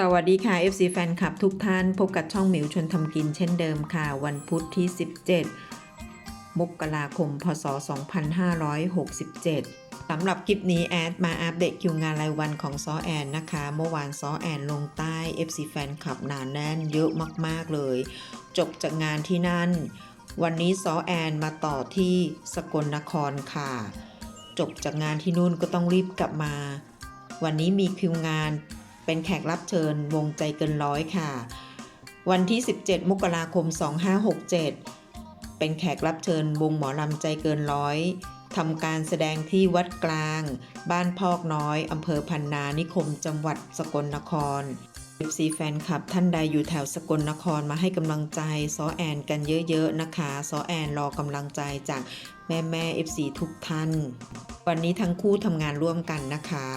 สวัสดีค่ะ FC แฟนคลับทุกท่าน พบกับช่องหมิวชวนทำกินเช่นเดิมค่ะ วันพุธที่ 17 มกราคม พศ 2567 สำหรับคลิปนี้แอดมาอัปเดตคิวงานรายวันของซอแอนนะคะ เมื่อวานซอแอนลงใต้ FC แฟนคลับหนานแน่นเยอะมาก ๆ เลย จบจากงานที่นั่น วันนี้ซอแอนมาต่อที่สกลนครค่ะ จบจากงานที่นู่นก็ต้องรีบกลับมา วันนี้มีคิวงาน เป็นแขกรับเชิญวงใจเกินร้อยค่ะ วันที่ 17 มกราคม 2567 เป็นแขกรับเชิญวงหมอลำใจเกินร้อยทำการแสดงที่วัดกลาง บ้านพอกน้อยอำเภอพันนานิคมจังหวัดสกลนคร FC แฟนคลับท่านใดอยู่แถวสกลนครมาให้กำลังใจซอแอนกันเยอะๆนะคะซอแอนรอกำลังใจจากแม่แม่ๆ FC ทุกท่าน วันนี้ทั้งคู่ทำงานร่วมกันนะคะ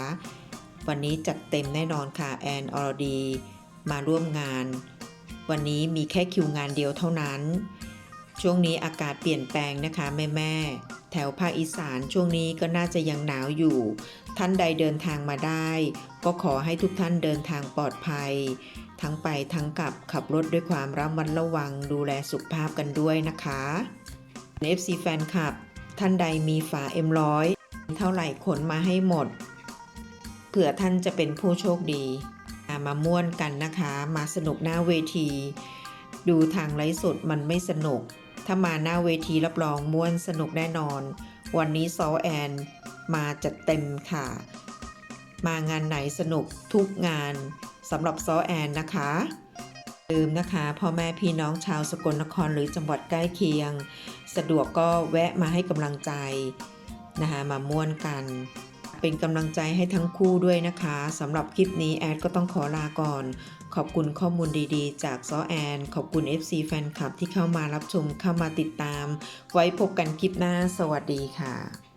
วันนี้จัดเต็มแน่นอนค่ะแอนออรดี มาร่วมงาน วันนี้มีแค่คิวงานเดียวเท่านั้น ช่วงนี้อากาศเปลี่ยนแปลงนะคะแม่แม่แถวภาคอีสานช่วงนี้ก็น่าจะยังหนาวอยู่ ท่านใดเดินทางมาได้ ก็ขอให้ทุกท่านเดินทางปลอดภัย ทั้งไปทั้งกลับขับรถด้วยความระมัดระวังดูแลสุขภาพกันด้วยนะคะ FC แฟนคลับ ท่านใดมีฝา M100 เท่าไหร่ขนมาให้หมด เผื่อท่านจะเป็นผู้โชคดีมาม่วนกันนะคะ มาสนุกหน้าเวที ดูทางไลฟ์สดมันไม่สนุก ถ้ามาหน้าเวทีรับรองม่วนสนุกแน่นอน วันนี้ซอแอนมาจัดเต็มค่ะ มางานไหนสนุกทุกงานสำหรับซอแอนนะคะลืมนะคะพ่อแม่พี่น้องชาวสกลนครหรือจังหวัดใกล้เคียง สะดวกก็แวะมาให้กำลังใจนะคะมาม่วนกัน เป็นกำลังใจให้ทั้งคู่ด้วยนะคะสำหรับคลิปนี้แอดก็ต้องขอลาก่อน ขอบคุณข้อมูลดีๆ จากซอแอน ขอบคุณ FC แฟนคลับที่เข้ามารับชมเข้ามาติดตาม ไว้พบกันคลิปหน้า สวัสดีค่ะ